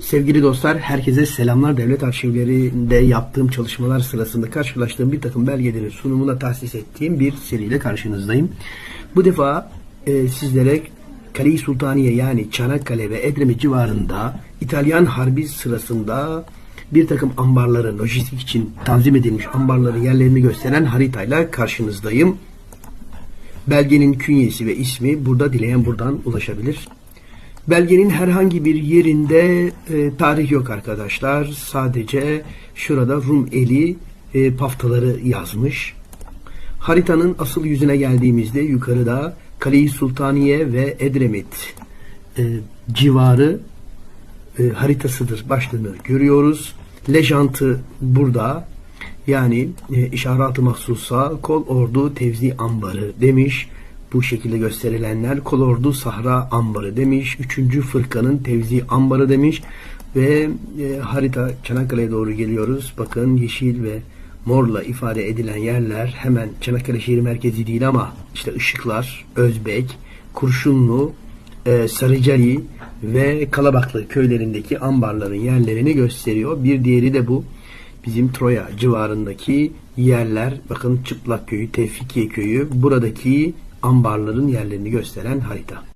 Sevgili dostlar, herkese selamlar. Devlet arşivlerinde yaptığım çalışmalar sırasında karşılaştığım bir takım belgelerin sunumuna tahsis ettiğim bir seriyle karşınızdayım. Bu defa e, sizlere Kale-i Sultaniye yani Çanakkale ve Edremit civarında İtalyan Harbi sırasında bir takım ambarların, lojistik için tanzim edilmiş ambarların yerlerini gösteren haritayla karşınızdayım. Belgenin künyesi ve ismi burada dileyen buradan ulaşabilir. Belgenin herhangi bir yerinde e, tarih yok arkadaşlar. Sadece şurada Rum eli e, paftaları yazmış. Haritanın asıl yüzüne geldiğimizde yukarıda Kale-i Sultaniye ve Edremit e, civarı e, haritasıdır başlığını görüyoruz. Lejantı burada. Yani e, işaret-ı mahsusa kol ordu tevzi ambarı demiş. Bu şekilde gösterilenler kol ordu sahra ambarı demiş. Üçüncü fırkanın tevzi ambarı demiş. Ve e, harita Çanakkale'ye doğru geliyoruz. Bakın yeşil ve morla ifade edilen yerler hemen Çanakkale şehir merkezi değil ama işte ışıklar, Özbek, Kurşunlu, e, Sarıcali ve Kalabaklı köylerindeki ambarların yerlerini gösteriyor. Bir diğeri de bu bizim Troya civarındaki yerler. Bakın Çıplak Köyü, Tevfikiye Köyü buradaki ambarların yerlerini gösteren harita.